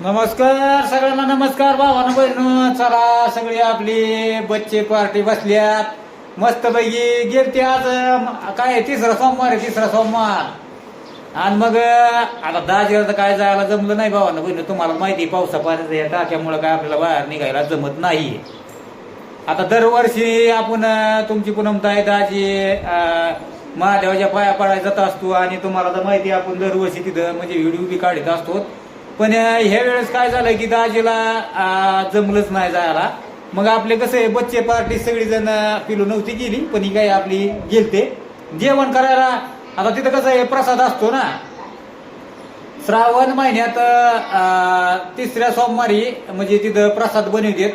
नमस्कार सगळ्यांना नमस्कार भावानं बहिण चला सगळी आपली बच्चे पार्टी बसल्यात. मस्त पैकी गेलते आज काय आहे, तिसरा सोमवार आहे तिसरा सोमवार. आणि मग आता दहा तर काय जायला जमलं नाही भावानं बहिण तुम्हाला माहिती आहे, पावसा पाण्याचं या टाक्यामुळं काय आपल्याला बाहेर निघायला जमत नाही. आता दरवर्षी आपण तुमची पुनमताई दाजी महादेवाच्या पाया पडायला जात असतो. आणि तुम्हाला तर माहिती आहे, आपण दरवर्षी तिथं म्हणजे व्हिडिओ बी काढत असतो. पण ह्या वेळेस काय झालं की दाजीला जमलंच नाही जायला. मग आपले कसं आहे बच्चे पार्टी सगळीजण पिलो नव्हती गेली पण ही काय आपली गेलते. जेवण करायला आता तिथं कसं आहे प्रसाद असतो ना. श्रावण महिन्यात तिसऱ्या सोमवारी म्हणजे तिथं प्रसाद बनवतात.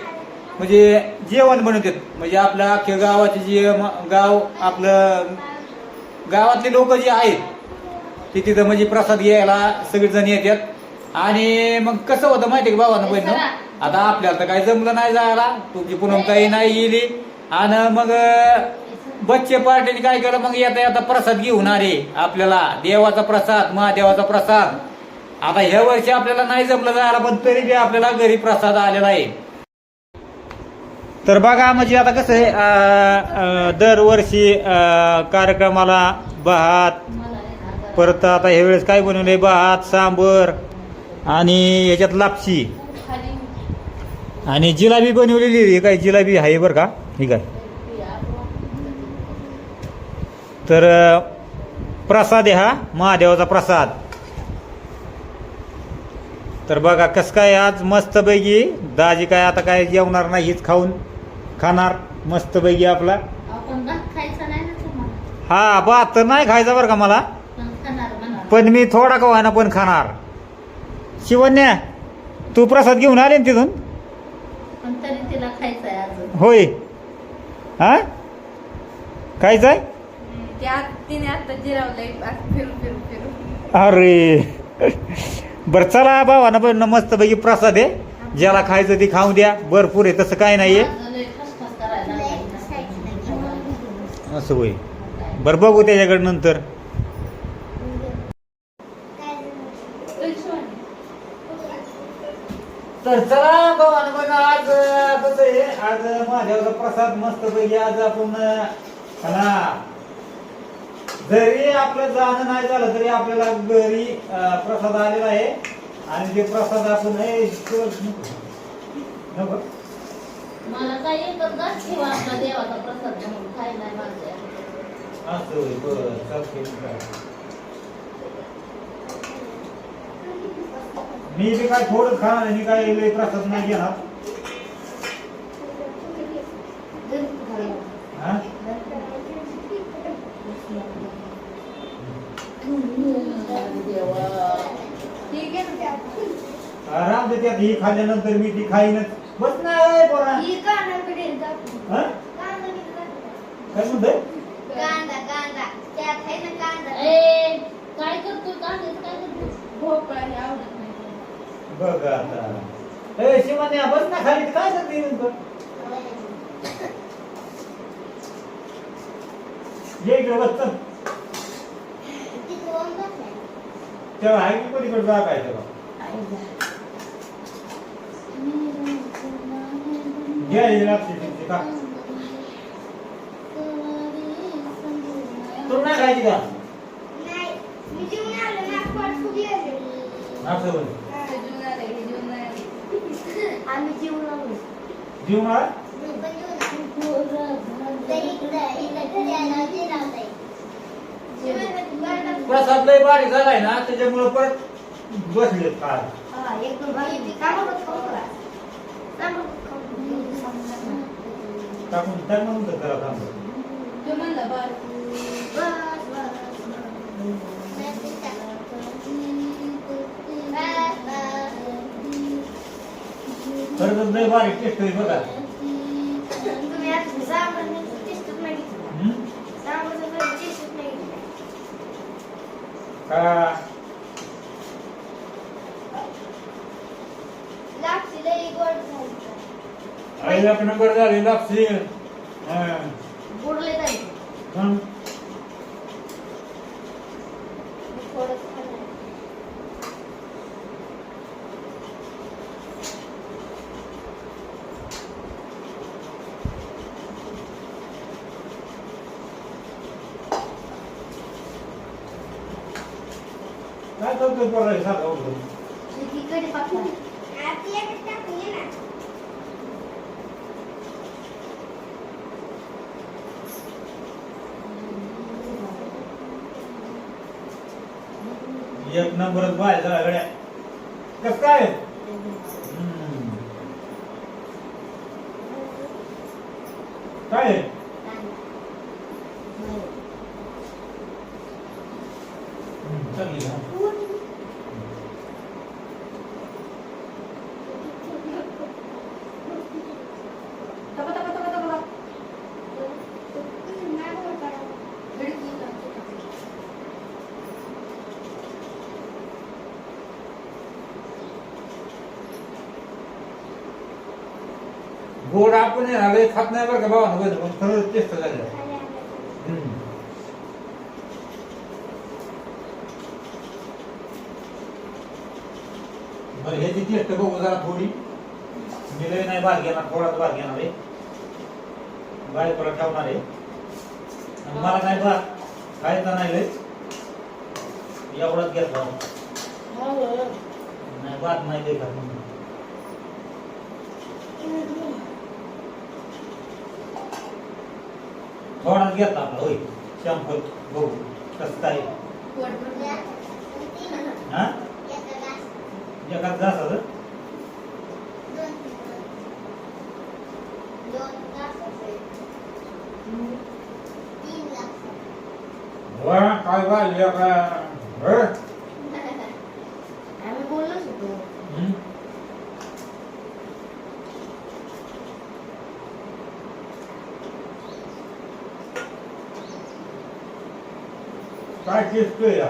म्हणजे जेवण बनवतात. म्हणजे आपल्या अख्ख्या गावाचे जे गाव आपलं गावातले लोक जे आहेत ते तिथं म्हणजे प्रसाद घ्यायला सगळेजण येतात. आणि मग कसं होतं माहिती का भावानं बहिण आता आपल्याला तर काही जमलं नाही जायला. तुमची पुनम काही नाही गेली. आणि मग बच्चे पार्टीने काय केलं? मग येता येता प्रसाद घेऊन आले आपल्याला. देवाचा प्रसाद महादेवाचा प्रसाद. आता ह्या वर्षी आपल्याला नाही जमलं जायला पण तरी बी आपल्याला घरी प्रसाद आलेला आहे. तर बघा म्हणजे आता कसं आहे दरवर्षी कार्यक्रमाला भात परत आता ह्या वेळेस काय बनवले भात सांबर आणि ह्याच्यात लापशी. आणि जिलाबी बनवलेली आहे. काय जिलाबी आहे बरं का? ठीक आहे तर प्रसाद आहे हा. महादेवाचा प्रसाद. तर बघा कसं काय आज मस्तपैकी. दाजी काय आता काय जेवणार नाही हीच खाऊन खाणार. मस्तपैकी आपला. ना हा भात तर नाही खायचा बरं का मला? पण मी थोडा का व्हायना पण खाणार. शिवन्या तू प्रसाद घेऊन आले ना तिथून? पण तरी तिला खायचा आहे अजून. होय. हा? खायचं आहे त्या तिने आता जिरावलंय असं फिरू फिरू फिरू. अरे. बरं चला भावानं पण मस्तपैकी प्रसाद आहे. ज्याला खायचं ते खाऊ द्या. भरपूर आहे तसं काय नाहीये. माझं लय खसखस करायला लागलाय. असं होय. बरं बघू त्याच्याकडे नंतर. तर चला भावानं पण आज कसं आहे आज माझ्यावर प्रसाद मस्त पैकी आज आपण ना जरी आपलं जाणं नाही झालं तरी आपल्याला घरी प्रसाद आलेला आहे. आणि ते प्रसाद आपण हे. मला काय एकच घास ठेवा आपला देवाचा प्रसाद म्हणून. खायला असं होय बरं चालतंय मग काय. मी बी काय थोडं खाणार आहे, मी काय लय प्रसाद नाही घेणार. हा? देवा राम दे त्यात ही खाल्ल्यानंतर मी ती खाईनच. बस नाही पोरा. हा? काय म्हणतोय? ए काय करतो? कांद्याचं काय करतो भोपळा हे आवडत. बघ आता. ए शिवान्या बस ना खाली. काय करते नंतर ये इकडे बस तेव्हा आहे की पलीकडे जा काय तेव्हा? घ्या हे लागते तुमची का? तू नाही खायची का असं होय हे जेवण आलंय, हे जेवण आलंय. जीव मला प्रसाद लय बारीक झालाय ना त्याच्यामुळे परत बसले काय टाकून टाक म्हणून तर करा काम तो म्हणला बरं खरं लय बारीक टेस्ट आहे बघा हं? का आई एक नंबर झाली लापशी. हं. बुडले जाईल हं. लवकर बोलायला सारखं उठतो. एकीकडे एक नंबरच बाहेर झाला गड्या कस काय आपण लय खात नाही बरं का बाबा? पण खरंच टेस्ट झालं. बरं ह्याची टेस्ट बघू जरा थोडी. लय नाही भाग घेणार थोडाच भाग घेणार आहे. बायकोला ठेवणार आहे. मला नाही भाग. खायचा नाही लय. एवढाच घेतला नाही भात नाही ते खात थोडाच घेतला आपला होय. शंभर बघू कसं काय? हा? आलं वा काय वाढले का हं? आम्ही बोललोच होतो हं? काय दिसतोय या?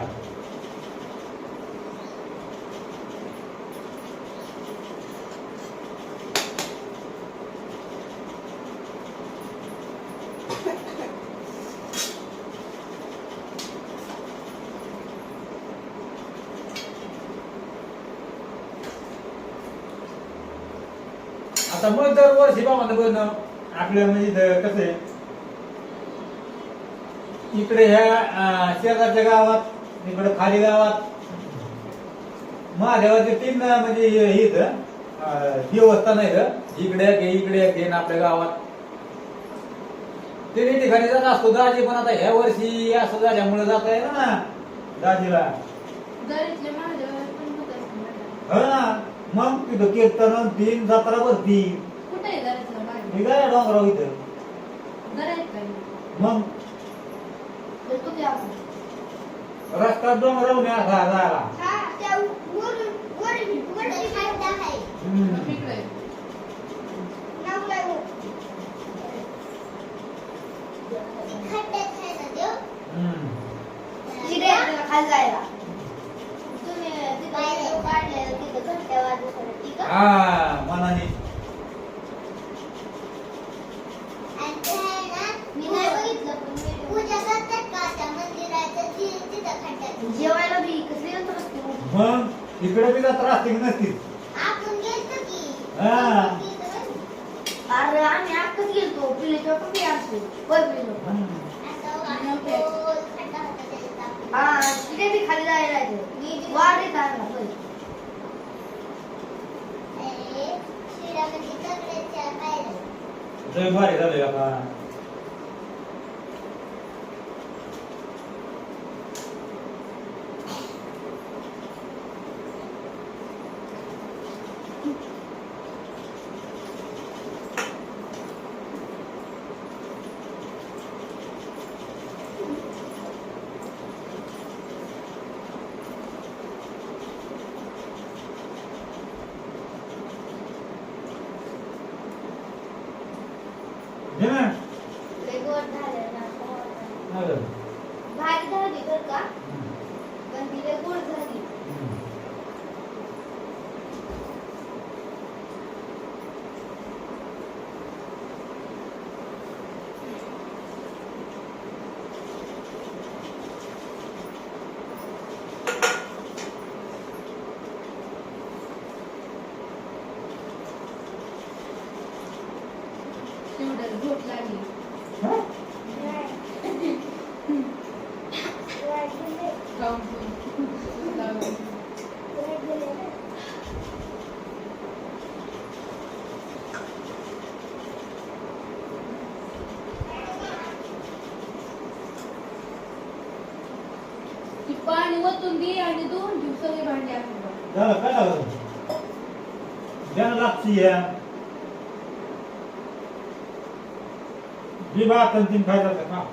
आता मग दरवर्षी बाबा बघ आपल्या म्हणजे कसं आहे? इकडे ह्या शेजारच्या गावात इकडे खाली गावात. महादेवाचे तीन म्हणजे हे इथं देवस्थान आहे. इकडे आहे, इकडे आहे, आणि आपल्या गावात. तिन्ही ठिकाणी जात असतो. दाजी पण आता ह्या वर्षी असं झाल्यामुळे जाता येईल ना दाजीला. हो ना मग तिथं कीर्तन तीन जत्रा भरती. आहे काय डोंगराव इथं. मग रस्ता डोंगराव मी असा हा मनाने जेवायला बी कसली यंत्र असते इकडे बी जत्रा असते की नसती? हा. अरे आम्ही आत्ताच गेलतो पिले पण बी असतो वर पिलो हा. तिथे बी खाली जायला येते वाढ येत आहे ना, होय. लय भारी झालंय आता Yeah. पाणी ओतून दे आणि दोन घेऊ सगळी भांडी आपण झालं काय झालं? ज्यानं लागती या जी बात आणि तीन फायदा का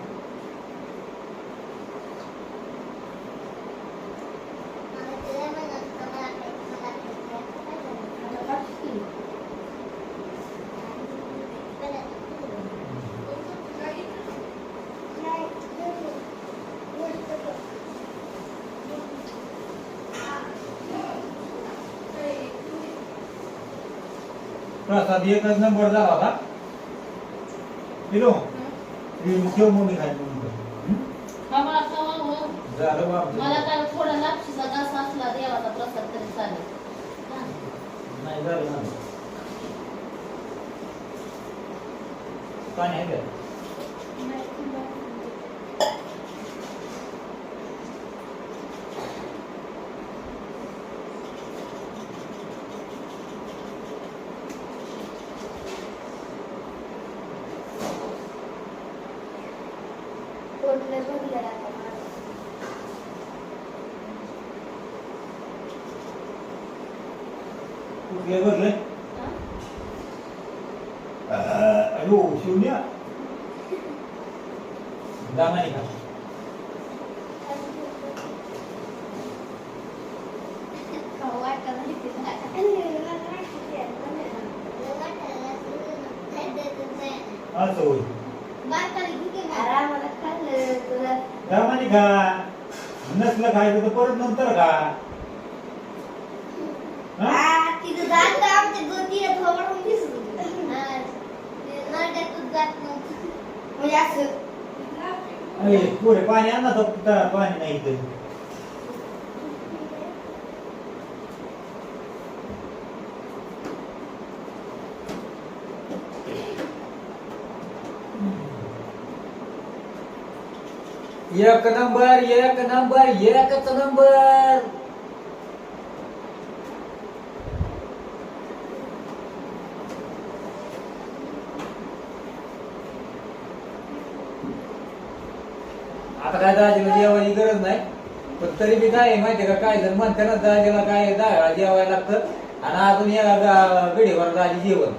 प्रसाद एकच नंबर झाला होता. किलो? ठेव खावा खावा हो. झालं मला बाप काय थोडा लापशीचा घास असला देवाचा प्रसाद तरी चालेल. हा. नाही झालं ना. पाणी आहे का? कुठले भरले? अयो शून्य दामानी का असं होईल दामानी खा नसलं खायचं तर परत नंतर खा. हा? म्हणजे पुढे पाणी आण ना तो त्या पाणी नाही एक नंबर एक नंबर एकच नंबर. आता काय दाजीला जेवायची गरज नाही पण तरी बी काय माहितीये का काय जण म्हणते ना दाजीला काय दहा जेवायला लागतं आणि अजून या गडीवर दाजी जेवण.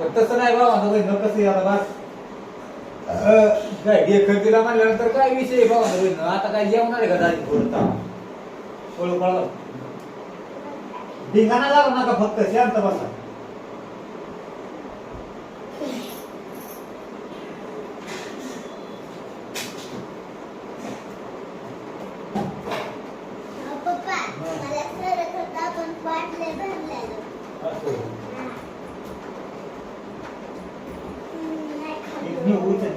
पण तसं नाही बाबा कसं याला बस. काय खर्चीला म्हणल्यानंतर काय विषय बाबा आता काय जेवणार आहे का दाजी? थोडं थोडं पळलं धिंगाणा झाला नका फक्त शांत बसा असं एक मी उचल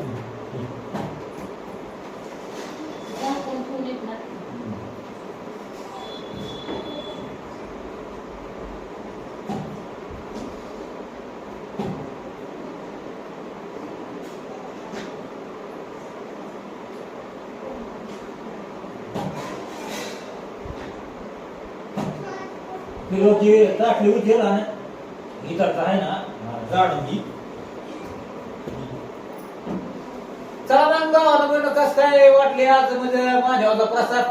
झाकून ठेवून येत ना. किलोची टाकली उचल आणि ना जाडून चला मग गावाला म्हणलं कसं काय वाटले आज म्हणजे माझ्या प्रसाद?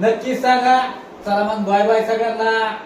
नक्की सांगा. चला मग बाय बाय सगळ्यांना.